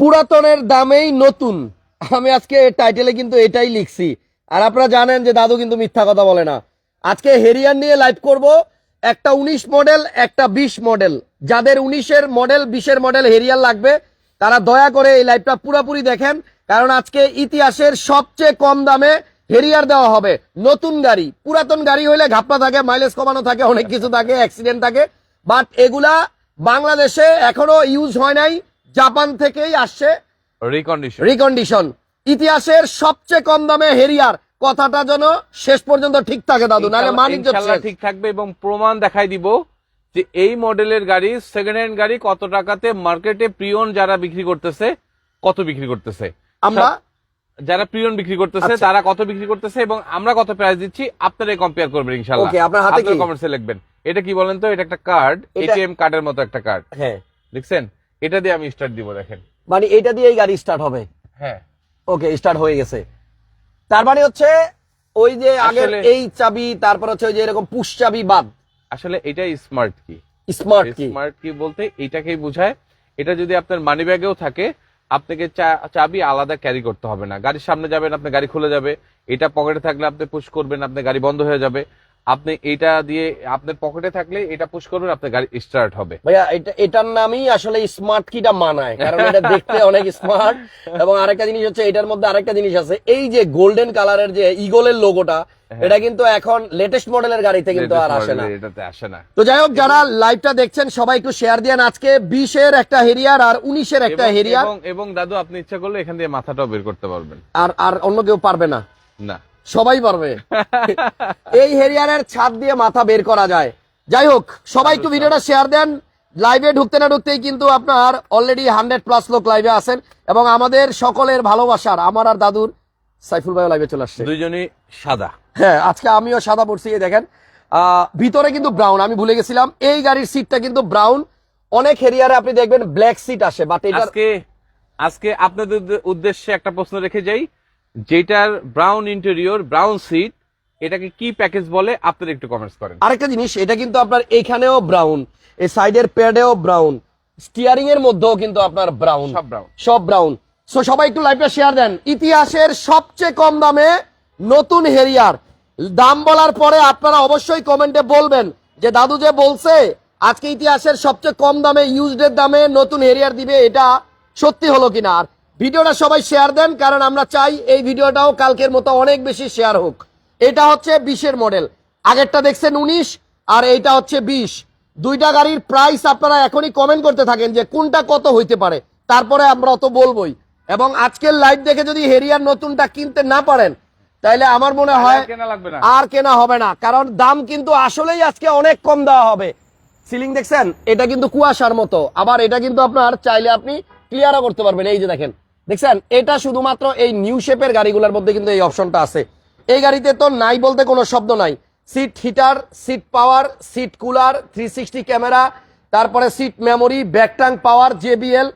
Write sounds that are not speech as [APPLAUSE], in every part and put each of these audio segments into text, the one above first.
পুরাতনের দামেই নতুন। আমি আজকে টাইটেলে কিন্তু এটাই লিখছি। আর আপনারা জানেন যে দাদু কিন্তু মিথ্যা কথা বলে না। আজকে হেরিয়ার নিয়ে লাইভ করব। একটা উনিশ মডেল একটা বিশ মডেল যাদের উনিশের মডেল বিশের মডেল হেরিয়ার লাগবে, তারা দয়া করে এই লাইভটা পুরোপুরি দেখেন। কারণ আজকে ইতিহাসের সবচেয়ে কম দামে হেরিয়ার দেওয়া হবে। নতুন গাড়ি। পুরাতন গাড়ি হইলে ঘাপলা থাকে মাইলেজ কমানো থাকে, অনেক কিছু থাকে অ্যাক্সিডেন্ট থাকে। বাট এগুলা বাংলাদেশে এখনও ইউজ হয় নাই। জাপান থেকেই আসছে রিকন্ডিশন রিকন্ডিশন ইতিহাসের সবচেয়ে কম দামে হেরিয়ার। কথাটা যেন শেষ পর্যন্ত ঠিক থাকে দাদু নাহলে মানিক ঠিক থাকবে এবং প্রমাণ দেখাই দিব যে এই মডেলের গাড়ি সেকেন্ড হ্যান্ড গাড়ি কত টাকাতে মার্কেটে প্রিয়ন যারা বিক্রি করতেছে কত বিক্রি করতেছে? আমরা যারা প্রিয়ন বিক্রি করতেছে আচ্ছা। তারা কত বিক্রি করতেছে এবং আমরা কত প্রাইস দিচ্ছি আপনারাই কম্পেয়ার করবেন ইনশাআল্লাহ Okay, আপনার হাতে কি? কমেন্টসে লিখবেন। এটা কি বলেন তো? এটা একটা কার্ড এটিএম কার্ডের মতো একটা কার্ড হ্যাঁ। দেখছেন এটা দিয়ে আমি স্টার্ট দিব দেখেন। মানে এটা দিয়েই গাড়ি স্টার্ট হবে? হ্যাঁ। ওকে স্টার্ট হয়ে গেছে। তার মানে হচ্ছে ওই যে আসলে- এই চাবি তারপর হচ্ছে ওই যে এরকম পুশ চাবি বাদ। আসলে এটাই স্মার্ট কি স্মার্ট কি স্মার্ট কি বলতে এটাকেই বোঝায়। এটা যদি আপনার মানি ব্যাগেও থাকে আপনাকে চাবি আলাদা ক্যারি করতে হবে না। গাড়ির সামনে যাবেন আপনার গাড়ি খুলে যাবে। এটা পকেটে থাকলে আপনি পুশ করবেন আপনার গাড়ি বন্ধ হয়ে যাবে। আপনি এটা দিয়ে আপনার পকেটে থাকলে এটা পুশ করবেন আপনার গাড়ি স্টার্ট হবে। ভাইয়া এটা এটার নামই আসলে স্মার্ট কিটা মানায় কারণ এটা দেখতে অনেক স্মার্ট এবং আরেকটা জিনিস হচ্ছে এটার মধ্যে আরেকটা জিনিস আছে এই যে গোল্ডেন কালারের যে ইগলের লোগোটা এটা কিন্তু এখন লেটেস্ট মডেলের গাড়িতে কিন্তু আর আসে না। এটাতে আসে না। তো যাই হোক যারা লাইভটা দেখছেন সবাই একটু শেয়ার দিয়েন। আজকে বিশের একটা হেরিয়ার আর উনিশের একটা হেরিয়ার। এবং এবং দাদু আপনি ইচ্ছা করলে এখান দিয়ে মাথাটাও বের করতে পারবেন। আর আর অন্য কেউ পারবে না? না। সবাই পারবে। এই হেরিয়ারের ছাদ দিয়ে মাথা বের করা যায়। যাই হোক সবাই একটু ভিডিওটা শেয়ার দেন। লাইভে ঢুকতে না ঢুকতেই কিন্তু আপনার অলরেডি হান্ড্রেড প্লাস লোক লাইভে আছেন এবং আমাদের সকলের ভালোবাসার আমার আর দাদুর সাইফুল ভাই লাইভে চলে আসছে। দুইজনই সাদা। হ্যাঁ আজকে আমিও সাদা পড়ছি দেখেন। আহ, ভিতরে কিন্তু ব্রাউন আমি ভুলে গেছিলাম। এই গাড়ির সিটটা কিন্তু ব্রাউন অনেক হেরিয়ারে আপনি দেখবেন ব্ল্যাক সিট আসে বাট এটা আজকে আজকে আপনাদের উদ্দেশ্যে একটা প্রশ্ন রেখে যাই। যেটার ব্রাউন ইন্টেরিয়র ব্রাউন সিট এটাকে কি প্যাকেজ বলে? আপনারা একটু কমেন্টস করেন। আরেকটা জিনিস এটা কিন্তু আপনার এখানেও ব্রাউন এই সাইডের প্যাডেও ব্রাউন স্টিয়ারিং এর মধ্যেও কিন্তু আপনার ব্রাউন সব brown। সব ব্রাউন সো সবাই একটু লাইভটা শেয়ার দেন। ইতিহাসের সবচেয়ে কম দামে নতুন হেরিয়ার দাম বলার পরে আপনারা অবশ্যই কমেন্টে বলবেন যে দাদু যে বলছে আজকে ইতিহাসের সবচেয়ে কম দামে ইউজডের দামে নতুন হেরিয়ার দিবে এটা সত্যি হলো কিনা? আর ভিডিওটা সবাই শেয়ার দেন কারণ আমরা চাই এই ভিডিওটাও কালকের মতো অনেক বেশি শেয়ার হোক। এটা হচ্ছে বিশের মডেল আগেরটা দেখছেন উনিশ আর এইটা হচ্ছে বিশ। দুইটা গাড়ির প্রাইস আপনারা এখনই কমেন্ট করতে থাকেন যে কোনটা কত হইতে পারে। তারপরে আমরা তো বলবোই। এবং আজকের লাইভ দেখে যদি হেরিয়ার নতুনটা কিনতে না পারেন তাহলে আমার মনে হয় আর কেনা হবে না। কারণ দাম কিন্তু আসলেই আজকে অনেক কম দেওয়া হবে। সিলিং দেখছেন? এটা কিন্তু কুয়াশার মতো। আবার এটা কিন্তু আপনার চাইলে আপনি ক্লিয়ারও করতে পারবেন। এই যে দেখেন দেখছেন, এটা শুধুমাত্র এই নিউ শেপের গাড়িগুলোর মধ্যে কিন্তু এই অপশনটা আছে। এই গাড়িতে তো নাই বলতে কোনো শব্দ নাই। Seat heater seat power seat cooler three sixty camera তারপরে সিট মেমোরি ব্যাকটাং পাওয়ার জেবিএল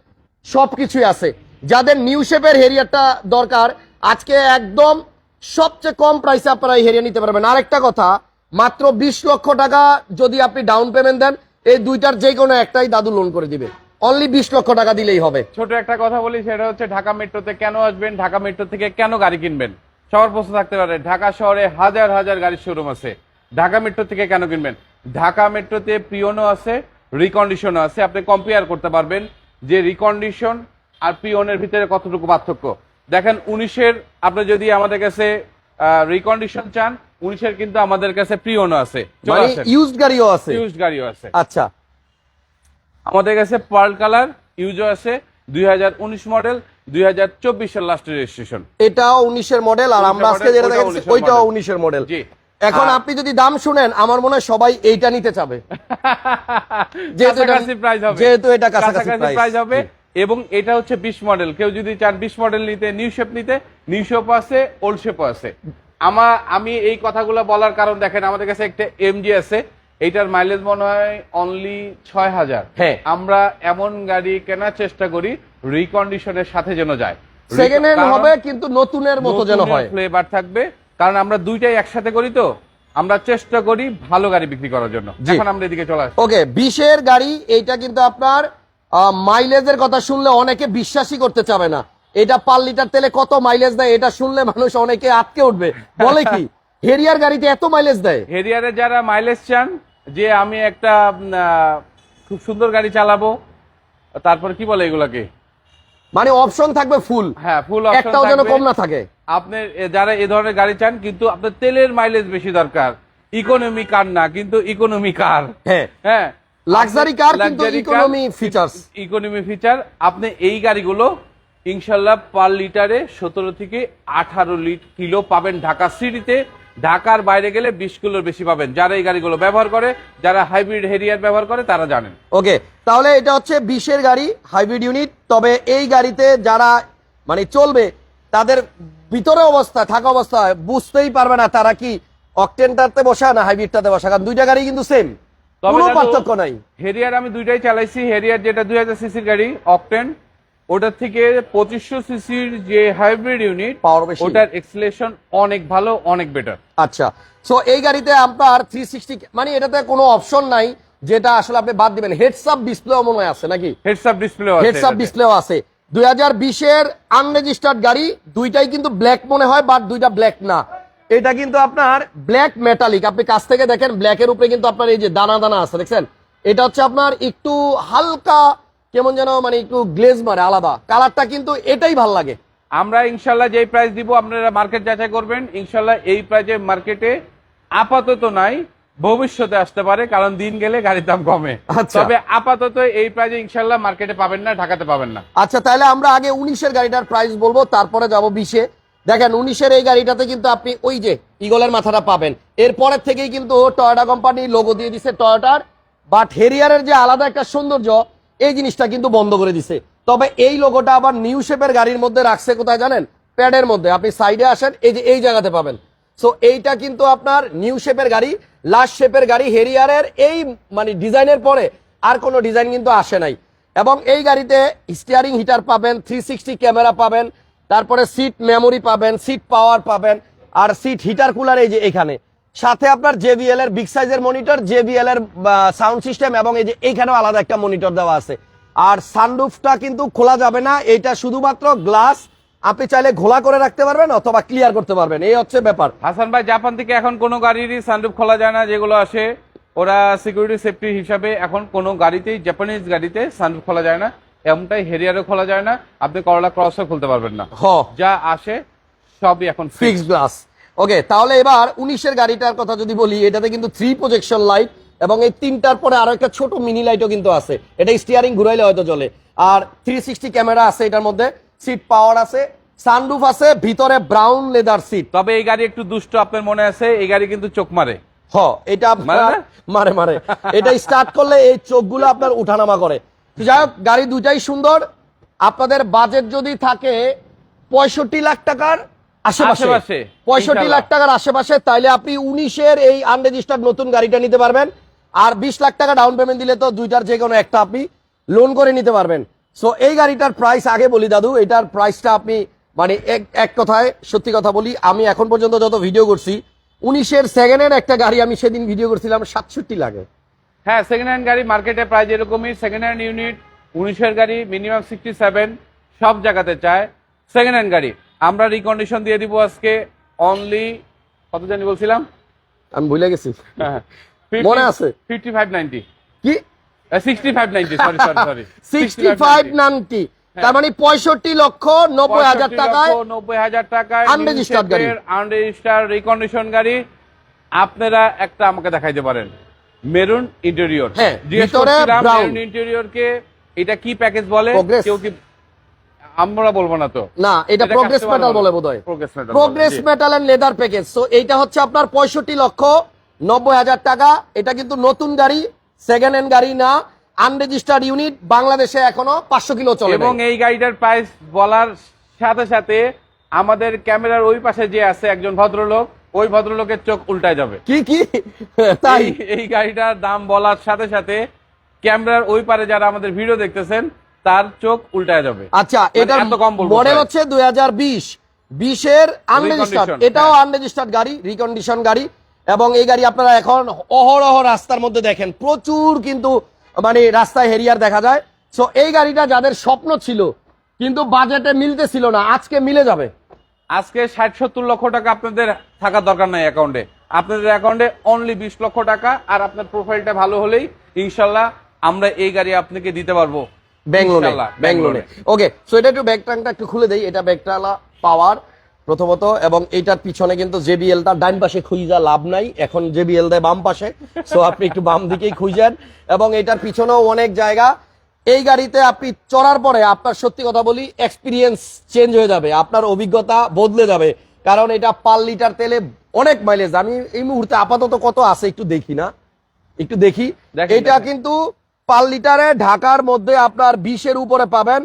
সব কিছুই আছে। যাদের নিউ শেপের হেরিয়ারটা দরকার, আজকে একদম সবচেয়ে কম প্রাইসে আপনারা এই হেরিয়া নিতে পারবেন। আরেকটা কথা, মাত্র বিশ লক্ষ টাকা যদি আপনি ডাউন পেমেন্ট দেন, এই দুইটার যে কোনো একটাই দাদু লোন করে দিবে। অনলি বিশ লক্ষ টাকা দিলেই হবে। ছোট একটা কথা বলি সেটা হচ্ছে ঢাকা মেট্রোতে কেন আসবেন? ঢাকা মেট্রো থেকে কেন গাড়ি কিনবেন? সবার প্রশ্ন থাকতে পারে ঢাকা শহরে হাজার হাজার গাড়ির শোরুম আছে। ঢাকা মেট্রো থেকে কেন কিনবেন? ঢাকা মেট্রোতে প্রিয়নও আছে রিকন্ডিশনও আছে আপনি কম্পেয়ার করতে পারবেন যে রিকন্ডিশন আর প্রিয়নের ভিতরে কতটুকু পার্থক্য। দেখেন উনিশের আপনি যদি আমাদের কাছে রিকন্ডিশন চান উনিশের কিন্তু আমাদের কাছে প্রিয়নও আছে। চলে মানে ইউজড গাড়িও আছে। ইউজড গাড়িও আছে। আচ্ছা। আমাদের কাছে পার্ল কালার ইউজও আছে দুই হাজার উনিশ মডেল দুই হাজার চব্বিশের লাস্ট রেজিস্ট্রেশন এটাও উনিশের মডেল আর আমরা আজকে যেটা দেখাচ্ছি ওইটাও উনিশের মডেল। জি। এখন আপনি যদি দাম শুনেন আমার মনে হয় সবাই এইটা নিতে চাবে। যেহেতু এটা- কাছাকাছি প্রাইস হবে। যেহেতু এটা কাছাকাছি price। হবে এবং এটা হচ্ছে বিশ মডেল। কেউ যদি চান বিশ মডেল নিতে নিউ শেপ নিতে নিউ শেপ আছে ওল্ড শেপও আছে। আমার আমি এই কথাগুলো বলার কারণ দেখেন আমাদের কাছে একটা এমজি আছে এইটার মাইলেজ মনে হয় অনলি ছয় হাজার। হ্যাঁ। আমরা এমন গাড়ি কেনার চেষ্টা করি রিকন্ডিশনের সাথে যেন যায়। সেকেন্ড হ্যান্ড হবে কিন্তু নতুনের মতো যেন হয়। ফ্লেভার থাকবে কারণ আমরা দুইটাই একসাথে করি তো। আমরা চেষ্টা করি ভালো গাড়ি বিক্রি করার জন্য। এখন আমরা এদিকে চলে আসি। ওকে বিশের গাড়ি এইটা কিন্তু আপনার মাইলেজের কথা শুনলে অনেকে বিশ্বাসই করতে চাবে না। এটা পার লিটার তেলে কত মাইলেজ দেয় এটা শুনলে মানুষ অনেকে আটকে উঠবে। বলে কি? [LAUGHS] হেরিয়ার গাড়িতে এত মাইলেজ দেয়? হেরিয়ারে যারা মাইলেজ চান যে আমি একটা খুব সুন্দর গাড়ি চালাবো তারপর কি বলে এগুলাকে? মানে অপশন থাকবে ফুল হ্যাঁ ফুল একটাও যেন কম না থাকে। আপনি যারা এই ধরনের গাড়ি চান কিন্তু আপনার তেলের মাইলেজ বেশি দরকার। ইকোনমি কার না কিন্তু ইকোনমি কার হ্যাঁ। হ্যাঁ। লাক্সারি কার কিন্তু ইকোনমি ফিচার্স ইকোনমি ফিচার আপনি এই গাড়িগুলো ইনশাল্লাহ পার লিটারে সতেরো থেকে আঠারো কিলো পাবেন ঢাকা সিটিতে। ঢাকার বাইরে গেলে বিশ কিলোর বেশি পাবেন। যারা এই গাড়িগুলো ব্যবহার করে যারা হাইব্রিড হেরিয়ার ব্যবহার করে তারা জানেন। ওকে তাহলে এটা হচ্ছে বিশের গাড়ি হাইব্রিড ইউনিট তবে এই গাড়িতে যারা মানে চলবে তাদের ভিতরে অবস্থা থাকা অবস্থা বুঝতেই পারবে না তারা কি অকটেনটাতে বসা না হাইব্রিডটাতে বসা। কারণ দুইটা গাড়ি কিন্তু সেম তবে কোনো পার্থক্য নাই। হেরিয়ার আমি দুইটাই চালাইছি। হেরিয়ার যেটা দুই হাজার সিসির গাড়ি অকটেন ওটার থেকে পঁচিশশো সিসির যে হাইব্রিড ইউনিট পাওয়ার বেশি ওটার এক্সিলেশন অনেক ভালো অনেক বেটার আচ্ছা। সো এই গাড়িতে আপনার থ্রি সিক্সটি মানে এটাতে কোনো অপশন নাই যেটা আসলে আপনি বাদ দিবেন। হেডস আপ ডিসপ্লেও মনে হয় আছে নাকি? Heads up display heads up ডিসপ্লেও আছে। দুই হাজার বিশের আনরেজিস্টার্ড গাড়ি দুইটাই কিন্তু ব্ল্যাক মনে হয় বাট দুইটা ব্ল্যাক না। এটা কিন্তু আপনার ব্ল্যাক মেটালিক আপনি কাছ থেকে দেখেন ব্ল্যাকের উপরে কিন্তু আপনার এই যে দানা দানা আছে দেখছেন? এটা হচ্ছে আপনার একটু হালকা কেমন যেন মানে একটু গ্লেজ মারে আলাদা। কালারটা কিন্তু এটাই ভালো লাগে। আমরা ইনশাল্লাহ যেই প্রাইস দিব আপনারা মার্কেট যাচাই করবেন। ইনশাল্লাহ এই প্রাইজে মার্কেটে আপাতত নাই ভবিষ্যতে আসতে পারে কারণ দিন গেলে গাড়ির দাম কমে। আচ্ছা। তবে আপাতত এই প্রাইজে ইনশাল্লাহ মার্কেটে পাবেন না ঢাকাতে পাবেন না। আচ্ছা তাহলে আমরা আগে উনিশের গাড়িটার প্রাইস বলব তারপরে যাব বিশে। দেখেন উনিশের এই গাড়িটাতে কিন্তু আপনি ওই যে ইগলের মাথাটা পাবেন। এরপরের থেকেই কিন্তু টয়োটা কোম্পানি লোগো দিয়ে দিছে টয়োটার বাট হেরিয়ারের যে আলাদা একটা সৌন্দর্য এই জিনিসটা কিন্তু বন্ধ করে দিছে। তবে এই লোগোটা আবার নিউ শেপের গাড়ির মধ্যে রাখছে কোথায় জানেন? প্যাডের মধ্যে। আপনি সাইডে আসেন, এই যে এই জায়গাতে পাবেন। সো এইটা কিন্তু আপনার নিউ শেপের গাড়ি লাস্ট শেপের গাড়ি হেরিয়ারের এই মানে ডিজাইনের পরে আর কোনো ডিজাইন কিন্তু আসে নাই। এবং এই গাড়িতে স্টিয়ারিং হিটার পাবেন থ্রি সিক্সটি ক্যামেরা পাবেন, তারপরে সিট মেমোরি পাবেন সিট পাওয়ার পাবেন, আর সিট হিটার কুলার এই যে এখানে। সাথে আপনার জেবিএল এর বিগ সাইজের মনিটর জেবিএল এর সাউন্ড সিস্টেম এবং এই যে এইখানেও আলাদা একটা মনিটর দেওয়া আছে। আর সানরুফটা কিন্তু খোলা যাবে না এটা শুধুমাত্র গ্লাস আপনি চাইলে ঘোলা করে রাখতে পারবেন অথবা ক্লিয়ার করতে পারবেন এই হচ্ছে ব্যাপার। হাসান ভাই জাপান থেকে এখন কোনো গাড়িরই সানরুফ খোলা যায় না যেগুলো আসে ওরা সিকিউরিটি সেফটি হিসাবে এখন কোনো গাড়িতেই জাপানিজ গাড়িতে সানরুফ খোলা যায় না এমনটাই হেরিয়ারও খোলা যায় না আপনি করলা ক্রসও খুলতে পারবেন না। হ। যা আসে সবই এখন ফিক্স ফিক্স গ্লাস ওকে তাহলে এবার উনিশের গাড়িটার কথা যদি বলি এটাতে কিন্তু থ্রি প্রজেকশন লাইট এবং এই তিনটার পরে আরও একটা ছোট মিনি লাইটও কিন্তু আছে। এটা স্টিয়ারিং ঘুরাইলে হয়তো চলে আর থ্রি সিক্সটি ক্যামেরা আছে এটার মধ্যে। সিট পাওয়ার আছে সানরুফ আছে ভিতরে ব্রাউন লেদার সিট তবে এই গাড়ি একটু দুষ্ট আপনার মনে আছে এই গাড়ি কিন্তু চোখ মারে। হ এটা মারে মারে [LAUGHS] এটা স্টার্ট করলে এই চোখগুলো আপনার উঠানামা করে। যাই হোক গাড়ি দুইটাই সুন্দর। আপনাদের বাজেট যদি থাকে পঁয়ষট্টি লাখ টাকার আশেপাশে। পঁয়ষট্টি লাখ টাকার আশেপাশে তাইলে আপনি উনিশের এই আনরেজিস্টার্ড নতুন গাড়িটা নিতে পারবেন। আর বিশ লাখ টাকা ডাউন পেমেন্ট দিলে তো দুইটার যে কোনো একটা আপনি লোন করে নিতে পারবেন। সো এই গাড়িটার প্রাইস আগে বলি দাদু এটার প্রাইসটা আপনি মানে এক এক কথায় সত্যি কথা বলি আমি এখন পর্যন্ত যত ভিডিও করছি উনিশের সেকেন্ডের একটা গাড়ি আমি সেদিন ভিডিও করছিলাম সাতষট্টি লাগে হ্যাঁ সেকেন্ড হ্যান্ড গাড়ি মার্কেটে প্রাইস এরকমই সেকেন্ড হ্যান্ড ইউনিট উনিশের গাড়ি মিনিমাম সিক্সটি সেভেন সব জায়গাতে চায় সেকেন্ড হ্যান্ড গাড়ি। আমরা রিকন্ডিশন দিয়ে দিব আজকে অনলি কত জানি বলছিলাম? আমি ভুলে গেছি। হ্যাঁ, মনে আছে? ফিফটি ফাইভ নাইনটি কি sixty five ninety sorry sorry sorry sixty five ninety তার মানে পঁয়ষট্টি লক্ষ নব্বই হাজার টাকায় নব্বই হাজার টাকায় গাড়ি। রিকন্ডিশন গাড়ি। আপনারা একটা আমাকে দেখাইতে পারেন। মেরুন ইন্টেরিয়র হ্যাঁ, ভিতরে brown। ইন্টেরিয়র কে। এটা কি প্যাকেজ বলে? কেউ কি আমরা বলব না তো। না এটা প্রোগ্রেস মেটাল বলে। বলে বোধ হয় Progress metal বলে, প্রোগ্রেস জি। মেটালের লেদার প্যাকেজ সো এইটা হচ্ছে আপনার পঁয়ষট্টি লক্ষ নব্বই হাজার টাকা। এটা কিন্তু নতুন গাড়ি সেকেন্ড হ্যান্ড গাড়ি না। আনরেজিস্টার্ড ইউনিট বাংলাদেশে এখনও পাঁচশো কিলো চলে এবং এই গাড়িটার প্রাইস বলার সাথে সাথে আমাদের ক্যামেরার ওই পাশে যে আছে একজন ভদ্রলোক ওই ভদ্রলোকের চোখ উল্টায় যাবে। কি কি? তাই? এই গাড়িটার দাম বলার সাথে সাথে ক্যামেরার ওই পারে যারা আমাদের ভিডিও দেখতেছেন তার চোখ উল্টায় যাবে। আচ্ছা মানে এটার এত কম বলব মডেল হচ্ছে দুই হাজার বিশ। বিশের আনরেজিস্টার্ড এটাও হ্যাঁ। আনরেজিস্টার্ড গাড়ি রিকন্ডিশন গাড়ি। এবং এই গাড়ি আপনারা এখন অহরহ রাস্তার মধ্যে দেখেন। প্রচুর কিন্তু মানে রাস্তায় হেরিয়ার দেখা যায়। সো এই গাড়িটা যাদের স্বপ্ন ছিল কিন্তু বাজেটে মিলতে ছিল না আজকে মিলে যাবে। আজকে ষাট সত্তর লক্ষ টাকা আপনাদের থাকার দরকার নাই অ্যাকাউন্টে আপনাদের অ্যাকাউন্টে অনলি বিশ লক্ষ টাকা আর আপনার প্রোফাইলটা ভালো হলেই ইনশাল্লাহ আমরা এই গাড়ি আপনাকে দিতে পারব। ব্যাঙ্গলোরে ইনশাল্লাহ, ব্যাঙ্গলোরে ওকে সো এটা একটু ব্যাক ট্রাঙ্কটা একটু খুলে দেই। এটা ব্যাকটালা পাওয়ার প্রথমত এবং এইটার পিছনে কিন্তু জেবিএল তার ডান পাশে খুঁজা লাভ নাই। এখন জেবিএল দেয় বাম পাশে সো আপনি একটু বাম দিকেই খুঁজেন এবং এটার পিছনেও অনেক জায়গা। এই গাড়িতে আপনি চড়ার পরে আপনার সত্যি কথা বলি এক্সপিরিয়েন্স চেঞ্জ হয়ে যাবে আপনার অভিজ্ঞতা বদলে যাবে। কারণ এটা পার লিটার তেলে অনেক মাইলেজ আমি এই মুহূর্তে আপাতত কত আছে একটু দেখি না। একটু দেখি। এটা কিন্তু পার লিটারে ঢাকার মধ্যে আপনার বিশের উপরে পাবেন।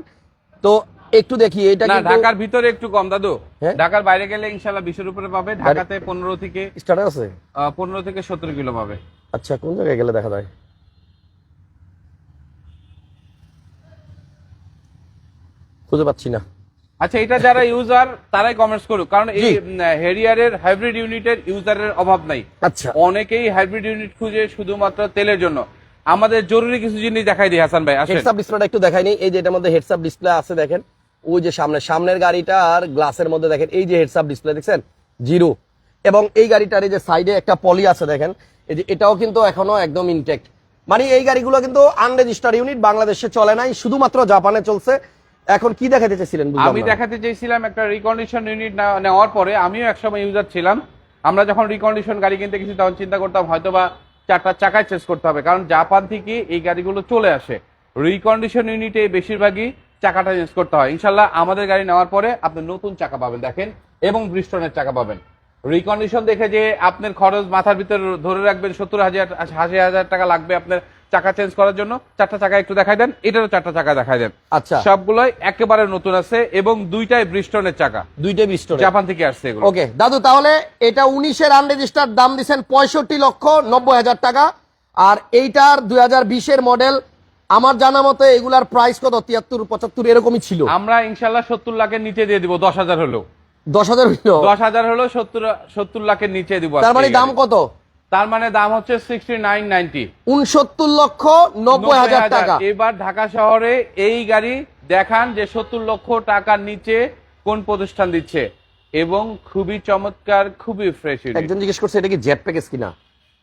তো একটু দেখি এটা না ঢাকার ভিতরে একটু কম দাদু। হ্যাঁ? ঢাকার বাইরে গেলে ইনশাল্লাহ বিশের উপরে পাবে ঢাকাতে পনেরো থেকে স্টার্টার আছে? পনেরো থেকে সত্তর কিলো পাবে। আচ্ছা কোন জায়গায় গেলে দেখা যায়? খুঁজে পাচ্ছি না। আচ্ছা এটা যারা ইউজার তারাই কমেন্টস করুক কারণ এই। হেরিয়ারের হাইব্রিড ইউনিটের ইউজারের অভাব নাই। আচ্ছা। অনেকেই হাইব্রিড ইউনিট খুঁজে শুধুমাত্র তেলের জন্য। আমাদের জরুরি কিছু জিনিস দেখাই দিই হাসান ভাই হেডসআপ ডিসপ্লেটা একটু দেখাই নি এই যে এটার মধ্যে হেডসআপ ডিসপ্লে আছে দেখেন। ওই যে সামনে সামনের গাড়িটা আর গ্লাসের মধ্যে দেখেন। এই যে হেডসআপ ডিসপ্লে দেখছেন? জিরো। এবং এই গাড়িটার এই যে সাইডে একটা পলি আছে দেখেন। এই যে এটাও কিন্তু এখনও একদম ইনটেক্ট মানে এই গাড়িগুলো কিন্তু আনরেজিস্টার্ড ইউনিট বাংলাদেশে চলে নাই শুধুমাত্র জাপানে চলছে। এখন কি দেখাতে চাইছিলেন বুঝলাম আমি দেখাতে চেয়েছিলাম একটা রিকন্ডিশন ইউনিট নেওয়ার পরে আমিও একসময় ইউজার ছিলাম। আমরা যখন রিকন্ডিশন গাড়ি কিনতে গেছি তখন চিন্তা করতাম হয়তো বা চারটা চাকায় চেঞ্জ করতে হবে। কারণ জাপান থেকে এই গাড়িগুলো চলে আসে। রিকন্ডিশন ইউনিটে বেশিরভাগই চাকাটা চেঞ্জ করতে হয়। ইনশাল্লাহ আমাদের গাড়ি নেওয়ার পরে আপনি নতুন চাকা পাবেন দেখেন এবং ব্রিস্টনের চাকা পাবেন। রিকন্ডিশন দেখে যে আপনার খরচ মাথার ভিতরে ধরে রাখবেন সত্তর হাজার, আশি হাজার টাকা লাগবে আপনার। চাকা চেঞ্জ করার জন্য চারটা চাকা একটু দেখাই দেন এটারও চারটা চাকা দেখাই দেন। আচ্ছা। সবগুলোই একেবারে নতুন আছে এবং দুইটাই ব্রিস্টনের চাকা। দুইটা বিস্টোর জাপান থেকে আসছে এগুলো। ওকে দাদু তাহলে এটা উনিশের আনরেজিস্টার্ড দাম দিচ্ছেন পঁয়ষট্টি লক্ষ নব্বই হাজার টাকা। আর এইটার দুই হাজার বিশের মডেল আমার জানা মতে এগুলার প্রাইস কত? তিয়াত্তর পঁচাত্তর এরকমই ছিল। আমরা ইনশাল্লাহ সত্তর লাখের নিচে দিয়ে দিব দশ হাজার হলো দশ হাজার হইল দশ হাজার হলো সত্তর সত্তর লাখের নিচে দিব তার মানে দাম কত? তার মানে দাম হচ্ছে সিক্সটি নাইন নাইনটি উনসত্তর লক্ষ নব্বই হাজার টাকা। এবার ঢাকা শহরে এই গাড়ি দেখান যে সত্তর লক্ষ টাকার নিচে কোন প্রতিষ্ঠান দিচ্ছে। এবং খুবই চমৎকার খুবই ফ্রেশ একজন জিজ্ঞেস করছে এটা কি জেট প্যাকেজ কিনা?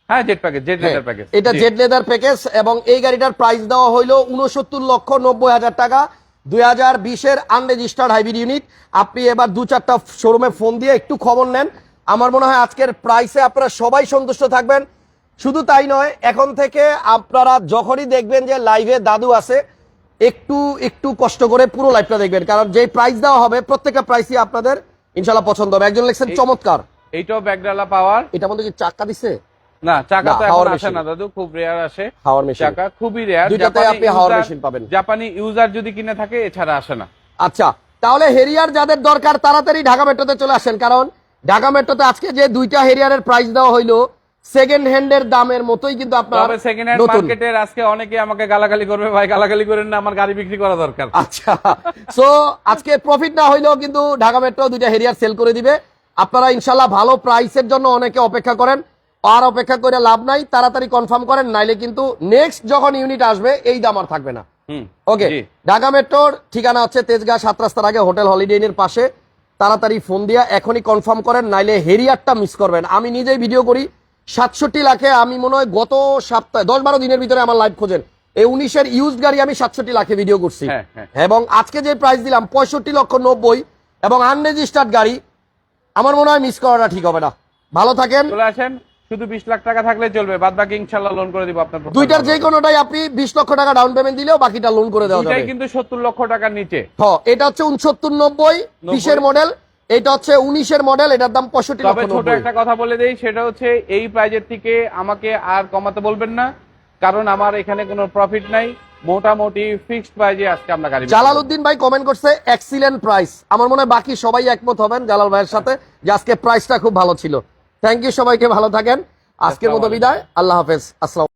হ্যাঁ Z package Z leather package এটা জেড লেদার প্যাকেজ এবং এই গাড়িটার প্রাইস দেওয়া হইল উনসত্তর লক্ষ নব্বই হাজার টাকা। দুই হাজার বিশের আনরেজিস্টার্ড হাইব্রিড ইউনিট আপনি এবার দু চারটা শোরুমে ফোন দিয়ে একটু খবর নেন। আমার মনে হয় আজকের প্রাইসে আপনারা সবাই সন্তুষ্ট থাকবেন। শুধু তাই নয় এখন থেকে আপনারা যখনই দেখবেন যে লাইভে দাদু আছে একটু একটু কষ্ট করে পুরো লাইভটা দেখবেন। কারণ যে প্রাইস দেওয়া হবে প্রত্যেকটা প্রাইসই আপনাদের ইনশাল্লাহ পছন্দ হবে। একজন লিখছেন চমৎকার। এইটাও ব্যাগডালা পাওয়ার। এটা মধ্যে কি চাকা দিছে? না চাকা তো এখন আসে। না দাদু খুব রেয়ার আসে। হাওয়ার মেশিন চাকা খুবই রেয়ার দুইটাতে আপনি হাওয়ার মেশিন পাবেন। জাপানি ইউজার যদি কিনে থাকে এছাড়া আসে না। আচ্ছা তাহলে হেরিয়ার যাদের দরকার তাড়াতাড়ি ঢাকা মেট্রোতে চলে আসেন। কারণ ঢাকা মেট্রোতে আজকে যে দুইটা হেরিয়ারের প্রাইস দেওয়া হইল সেকেন্ড হ্যান্ডের দামের মতোই কিন্তু আপনার তবে সেকেন্ড হ্যান্ড নতুন। মার্কেটের আজকে অনেকে আমাকে গালাগালি করবে ভাই গালাগালি করেন না আমার গাড়ি বিক্রি করা দরকার। আচ্ছা সো আজকে প্রফিট না হইলেও কিন্তু ঢাকা মেট্রো দুইটা হেরিয়ার সেল করে দিবে। আপনারা ইনশাল্লাহ ভালো প্রাইসের জন্য অনেকে অপেক্ষা করেন আর অপেক্ষা করে লাভ নাই তাড়াতাড়ি কনফার্ম করেন নাইলে কিন্তু নেক্সট যখন ইউনিট আসবে এই দাম আর থাকবে না। হুম ওকে ঢাকা মেট্রোর ঠিকানা হচ্ছে তেজগাঁ সাত রাস্তার আগে হোটেল হলিডে ইনের পাশে। তাড়াতাড়ি ফোন দিয়া এখনই কনফার্ম করেন নাইলে হেরিয়ারটা মিস করবেন। আমি নিজেই ভিডিও করি সাতষট্টি লাখে আমি মনে হয় গত সপ্তাহে দশ বারো দিনের ভিতরে আমার লাইভ খোঁজেন। এই উনিশের ইউজ গাড়ি আমি সাতষট্টি লাখে ভিডিও করছি। হ্যাঁ, হ্যাঁ। এবং আজকে যে প্রাইস দিলাম পঁয়ষট্টি লক্ষ নব্বই এবং আনরেজিস্টার্ড গাড়ি আমার মনে হয় মিস করাটা ঠিক হবে না। ভালো থাকেন। চলে আসেন। শুধু বিশ লাখ টাকা থাকলে চলবে। বাদ বাকি ইনশাল্লাহ লোন করে দিব আপনার দুইটার যে কোনোটাই আপনি বিশ লক্ষ টাকা ডাউন পেমেন্ট দিলেও বাকিটা লোন করে দেওয়া যাবে। কিন্তু সত্তর লক্ষ টাকার নিচে। হ এটা হচ্ছে উনসত্তর নব্বই বিশের মডেল এটা হচ্ছে উনিশের মডেল এটার দাম পঁয়ষট্টি তবে লক্ষ ছোট একটা কথা বলে দেই সেটা হচ্ছে এই প্রাইজের থেকে আমাকে আর কমাতে বলবেন না কারণ আমার এখানে কোনো প্রফিট নাই। মোটামুটি ফিক্সড প্রাইজে আজকে আমরা গাড়ি। জালালউদ্দিন ভাই কমেন্ট করছে এক্সিলেন্ট প্রাইস আমার মনে হয় বাকি সবাই একমত হবেন জালাল ভাইয়ের সাথে যে আজকে প্রাইসটা খুব ভালো ছিল। থ্যাংক ইউ সবাইকে ভালো থাকেন। আজকের মতো বিদায়। আল্লাহ হাফেজ। আসসালাম